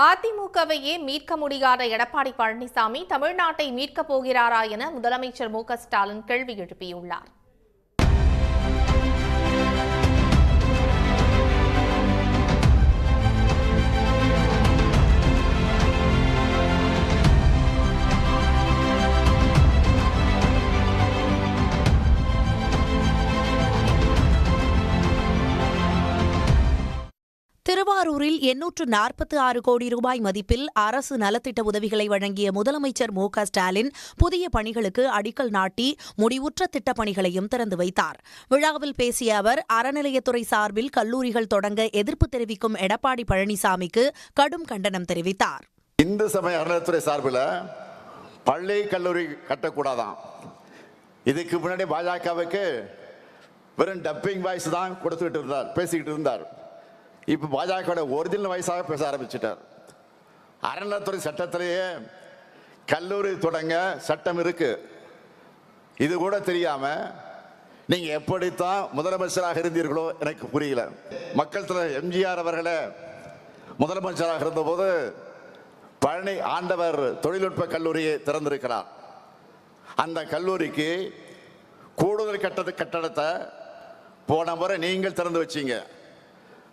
அதிமுகவையே மீட்க முடியாத எடப்பாடி பழனிசாமி தமிழ்நாட்டை மீட்கப் போகிறாரா என முதலமைச்சர் மு ஸ்டாலின் கேள்வி எழுப்பியுள்ளார். திருவாரூரில் எண்ணூற்று நாற்பத்தி ஆறு கோடி ரூபாய் மதிப்பில் அரசு நலத்திட்ட உதவிகளை வழங்கிய முதலமைச்சர் மு ஸ்டாலின் புதிய பணிகளுக்கு அடிக்கல் நாட்டி முடிவுற்ற திட்டப் பணிகளையும் திறந்து வைத்தார். விழாவில் பேசிய அவர் அறநிலையத்துறை சார்பில் கல்லூரிகள் தொடங்க எதிர்ப்பு தெரிவிக்கும் எடப்பாடி பழனிசாமிக்கு கடும் கண்டனம் தெரிவித்தார். இந்து சமய அறநிலையத்துறை சார்பில் பள்ளி கல்லூரி கட்டக்கூடாதான். இதுக்கு முன்னாடி பாஜகவுக்கு வெறும் டப்பிங் வாய்ஸ் தான் கொடுத்துக்கிட்டு இருந்தார் பேசிக்கிட்டு இருந்தார். இப்போ பாஜகவோட ஒரிஜினல் வயசாக பேச ஆரம்பிச்சிட்டார். அறநிலையத்துறை சட்டத்திலேயே கல்லூரி தொடங்க சட்டம் இருக்கு. இது கூட தெரியாம நீங்க எப்படித்தான் முதலமைச்சராக இருந்தீர்களோ எனக்கு புரியல. மக்கள் தலைவர் எம்ஜிஆர் அவர்களே முதலமைச்சராக இருந்தபோது பழனி ஆண்டவர் தொழில்நுட்ப கல்லூரியை திறந்திருக்கிறார். அந்த கல்லூரிக்கு கூடுதல் கட்டது கட்டடத்தை போன முறை நீங்கள் திறந்து வச்சீங்க.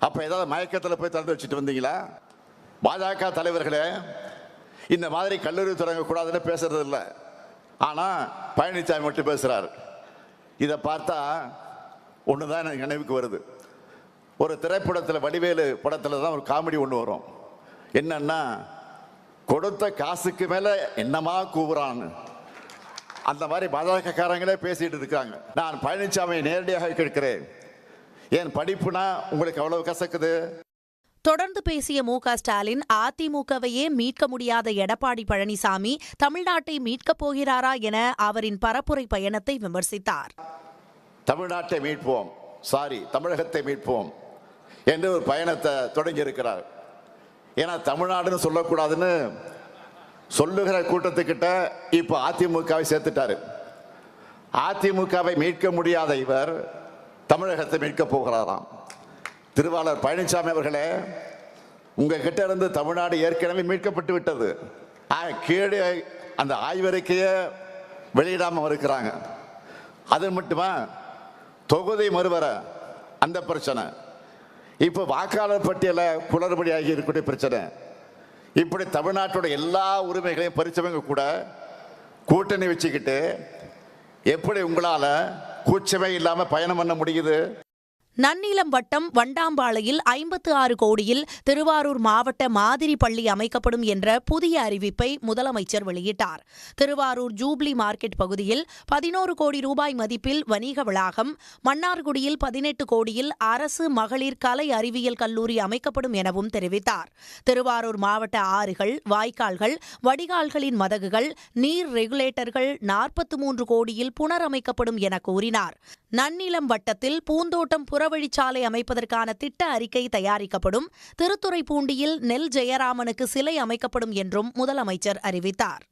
அப்போ ஏதாவது மயக்கத்தில் போய் திறந்து வச்சுட்டு வந்தீங்களா? பாஜக தலைவர்களே இந்த மாதிரி கல்லூரி தொடங்கக்கூடாதுன்னு பேசுறது இல்லை. ஆனால் பழனிசாமி மட்டும் பேசுகிறார் இதை பார்த்தா ஒன்று தான் எனக்கு நினைவுக்கு வருது. ஒரு திரைப்படத்தில் வடிவேலு படத்தில் தான் ஒரு காமெடி ஒன்று வரும். என்னன்னா கொடுத்த காசுக்கு மேலே என்னமா கூவுறான்னு. அந்த மாதிரி பாஜக காரங்களே பேசிட்டு இருக்காங்க. நான் பழனிசாமியை நேரடியாக கேட்கிறேன். என் படிப்புனா உங்களுக்கு அவ்வளவு கசக்குது? தொடர்ந்து பேசிய மு க ஸ்டாலின் அதிமுகவையே மீட்க முடியாத எடப்பாடி பழனிசாமி தமிழ்நாட்டை மீட்கப் போகிறாரா என அவரின் பரப்புரை பயணத்தை விமர்சித்தார். தமிழ்நாட்டை மீட்போம். சாரி தமிழகத்தை மீட்போம் என்று ஒரு பயணத்தை தொடங்கி இருக்கிறார் ஏன்னா தமிழ்நாடுன்னு சொல்லக்கூடாதுன்னு சொல்லுகிற கூட்டத்துக்கிட்ட இப்போ அதிமுகவை சேர்த்துட்டாரு. அதிமுகவை மீட்க முடியாத இவர் தமிழகத்தை மீட்கப் போகிறாராம். திருவாளர் பழனிசாமி அவர்களே உங்ககிட்ட இருந்து தமிழ்நாடு ஏற்கனவே மீட்கப்பட்டு விட்டது. கீழே அந்த ஆய்வறிக்கையை வெளியிடாமல் இருக்கிறாங்க அது மட்டுமா? தொகுதி மறுவர அந்த பிரச்சனை. இப்போ வாக்காளர் பட்டியல குளறுபடியாகி இருக்கக்கூடிய பிரச்சனை. இப்படி தமிழ்நாட்டோட எல்லா உரிமைகளையும் பறிச்சவங்க கூட கூட்டணி வச்சுக்கிட்டு எப்படி உங்களால் கூச்சமே இல்லாமல் பயணம் பண்ண முடியுது? நன்னிலம் வட்டம் வண்டாம்பாளையில் ஐம்பத்து ஆறு கோடியில் திருவாரூர் மாவட்ட மாதிரி பள்ளி அமைக்கப்படும் என்ற புதிய அறிவிப்பை முதலமைச்சர் வெளியிட்டார். திருவாரூர் ஜூப்ளி மார்க்கெட் பகுதியில் பதினோரு கோடி ரூபாய் மதிப்பில் வணிக வளாகம் மன்னார்குடியில் பதினெட்டு கோடியில் அரசு மகளிர் கலை அறிவியல் கல்லூரி அமைக்கப்படும் எனவும் தெரிவித்தார். திருவாரூர் மாவட்ட ஆறுகள் வாய்க்கால்கள் வடிகால்களின் மதகுகள் நீர் ரெகுலேட்டர்கள் நாற்பத்து மூன்று கோடியில் புனரமைக்கப்படும் என கூறினார். நன்னிலம் வட்டத்தில் பூந்தோட்டம் புறவழிச்சாலை அமைப்பதற்கான திட்ட அறிக்கை தயாரிக்கப்படும். திருத்துறைப்பூண்டியில் நெல் ஜெயராமனுக்கு சிலை அமைக்கப்படும் என்றும் முதலமைச்சர் அறிவித்தார்.